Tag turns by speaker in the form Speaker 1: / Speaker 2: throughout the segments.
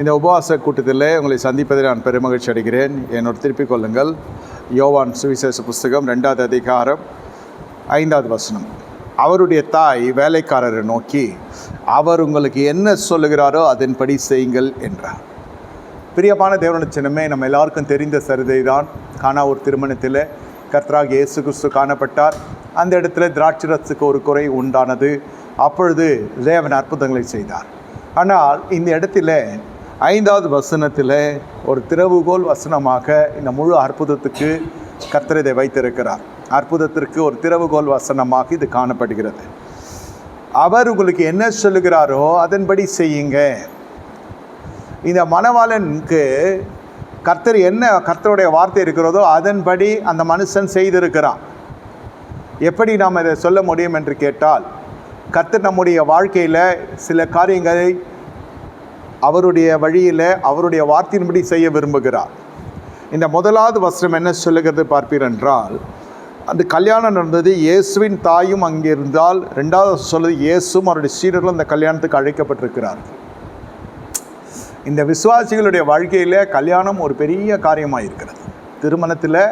Speaker 1: இந்த உபவாச கூட்டத்தில் உங்களை சந்திப்பதில் நான் பெருமகிழ்ச்சி அடைகிறேன். என்னோட திருப்பிக் கொள்ளுங்கள். யோவான் சுவிசேஷ புஸ்தகம் ரெண்டாவது அதிகாரம் ஐந்தாவது வசனம். அவருடைய தாய் வேலைக்காரரை நோக்கி அவர் உங்களுக்கு என்ன சொல்லுகிறாரோ அதன்படி செய்யுங்கள் என்றார். பிரியமான தேவன சின்னமே நம்ம எல்லாருக்கும் தெரிந்த சரிதை தான் காணா ஒரு திருமணத்தில் கர்த்தராக இயேசு கிறிஸ்து காணப்பட்டார். அந்த இடத்துல திராட்சரத்துக்கு ஒரு குறை உண்டானது. அப்பொழுது தேவன் அற்புதங்களை செய்தார். ஆனால் இந்த இடத்துல ஐந்தாவது வசனத்தில் ஒரு திறவுகோல் வசனமாக இந்த முழு அற்புதத்துக்கு கர்த்தர் இதை வைத்திருக்கிறார். அற்புதத்திற்கு ஒரு திறவுகோல் வசனமாக இது காணப்படுகிறது. அவர் உங்களுக்கு என்ன சொல்லுகிறாரோ அதன்படி செய்யுங்க. இந்த மணவாளனுக்கு கர்த்தர் என்ன கர்த்தருடைய வார்த்தை இருக்கிறதோ அதன்படி அந்த மனுஷன் செய்திருக்கிறான். எப்படி நாம் இதை சொல்ல முடியும் என்று கேட்டால் கர்த்தர் நம்முடைய வாழ்க்கையில் சில காரியங்களை அவருடைய வழியில் அவருடைய வார்த்தையின்படி செய்ய விரும்புகிறார். இந்த முதலாவது வஸ்திரம் என்ன சொல்லுகிறது பார்ப்பீர் என்றால் அந்த கல்யாணம் நடந்தது இயேசுவின் தாயும் அங்கே இருந்தால் ரெண்டாவது சொல்லுது இயேசும் அவருடைய சீடர்களும் அந்த கல்யாணத்துக்கு அழைக்கப்பட்டிருக்கிறார். இந்த விசுவாசிகளுடைய வாழ்க்கையில் கல்யாணம் ஒரு பெரிய காரியமாக இருக்கிறது. திருமணத்தில்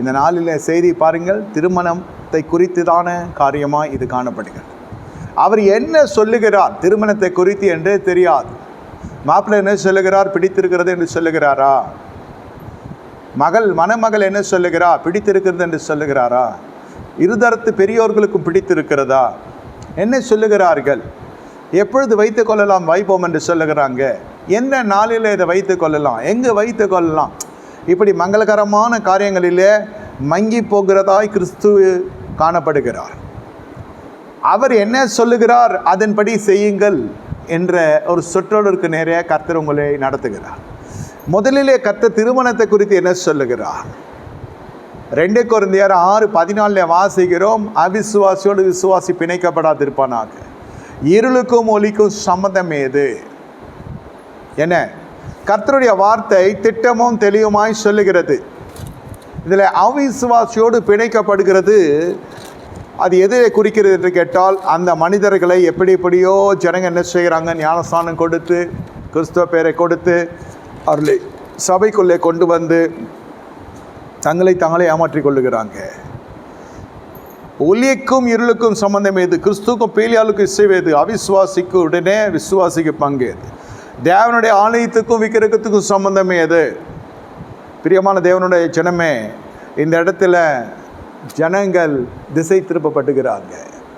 Speaker 1: இந்த நாளில் செய்தி பாருங்கள் திருமணத்தை குறித்துதான காரியமாக இது காணப்படுகிறது. அவர் என்ன சொல்லுகிறார் திருமணத்தை குறித்து என்றே தெரியாது. மாப்பிள்ளை என்ன சொல்லுகிறார்? பிடித்திருக்கிறது என்று சொல்லுகிறாரா? மகள் மணமகள் என்ன சொல்லுகிறா? பிடித்திருக்கிறது என்று சொல்லுகிறாரா? இருதரத்து பெரியோர்களுக்கும் பிடித்திருக்கிறதா? என்ன சொல்லுகிறார்கள்? எப்பொழுது வைத்து கொள்ளலாம் வைப்போம் என்று சொல்லுகிறாங்க. எந்த நாளில் இதை வைத்து கொள்ளலாம்? எங்கே வைத்து கொள்ளலாம்? இப்படி மங்களகரமான காரியங்களிலே மங்கி போகிறதாய் கிறிஸ்து காணப்படுகிறார். அவர் என்ன சொல்லுகிறார்? அதன்படி செய்யுங்கள். என்ற ஒரு சொற்றொடருக்கு நேரையாக கர்த்தர் உங்களை நடத்துகிறார். முதலிலே கர்த்தர் திருமணத்தை குறித்து என்ன சொல்லுகிறார்? ரெண்டு குழந்தையார் ஆறு பதினாலில் வாசிக்கிறோம் அவிசுவாசியோடு விசுவாசி பிணைக்கப்படாதிருப்பானாக. இருளுக்கும் ஒலிக்கும் சம்மந்தம் ஏது? என்ன? கர்த்தருடைய வார்த்தை திட்டமும் தெளிவுமாய் சொல்லுகிறது. இதில் அவிசுவாசியோடு பிணைக்கப்படுகிறது அது எதை குறிக்கிறது என்று கேட்டால் அந்த மனிதர்களை எப்படி எப்படியோ ஜனங்க என்ன செய்கிறாங்க? ஞானஸ்தானம் கொடுத்து கிறிஸ்துவ பேரை கொடுத்து அவர்களை சபைக்குள்ளே கொண்டு வந்து தங்களை தங்களை ஏமாற்றிக் கொள்ளுகிறாங்க. ஒலிக்கும் இருளுக்கும் சம்பந்தம் ஏது கிறிஸ்துக்கும் பேலியாளுக்கும் இசைவேது அவிசுவாசிக்கு உடனே விசுவாசிக்கு பங்கு ஏது தேவனுடைய ஆலயத்துக்கும் விக்கிரகத்துக்கும் சம்பந்தம் ஏது பிரியமான தேவனுடைய ஜனமே இந்த இடத்துல ஜனங்கள் திசை திருப்பப்பட்டுகிறாங்க